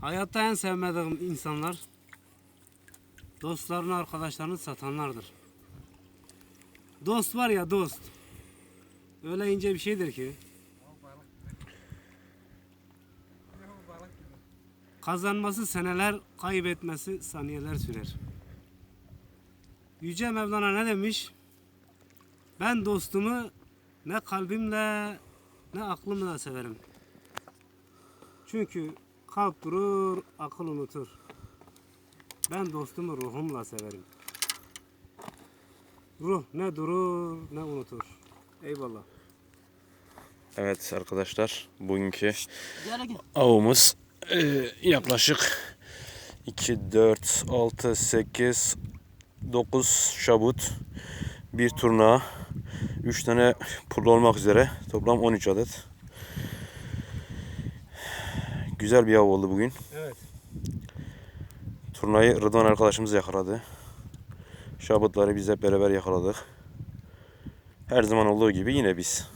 Hayatta en sevmediğim insanlar dostlarını, arkadaşlarını satanlardır. Dost var ya dost. Öyle ince bir şeydir ki. Kazanması seneler, kaybetmesi saniyeler sürer. Yüce Mevlana ne demiş? Ben dostumu ne kalbimle ne aklımla severim. Çünkü kalp durur, akıl unutur. Ben dostumu ruhumla severim. Ruh ne durur ne unutur. Eyvallah. Evet arkadaşlar bugünkü avımız eee, yaklaşık 2, 4, 6, 8, 9 şabut, bir turna, 3 tane pullu olmak üzere toplam 13 adet. Güzel bir av oldu bugün. Evet. Turnayı Rıdvan arkadaşımız yakaladı. Şabutları biz hep beraber yakaladık. Her zaman olduğu gibi yine biz.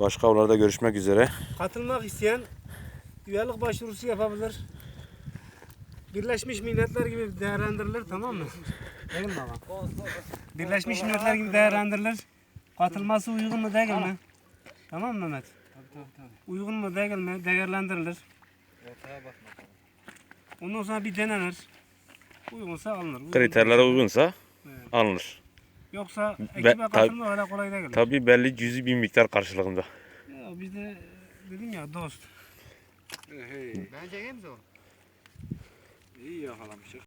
Başka avlarda görüşmek üzere. Katılmak isteyen üyelik başvurusu yapabilir. Birleşmiş Milletler gibi değerlendirilir tamam mı? Değil mi baba? Birleşmiş Milletler gibi değerlendirilir. Katılması uygun mu değil mi? Tamam mı Mehmet? Uygun mu değil mi? Değerlendirilir. Ondan sonra bir denenir. Uygunsa alınır. Uygun Kriterlere uygunsa Evet. alınır. Yoksa Be- ekibe tab- katılmak öyle kolay değil. Tabii belli cüzi bir miktar karşılığında. Ya biz de dedim ya dost. Ben çekeyim mi onu? İyi yakalamışız.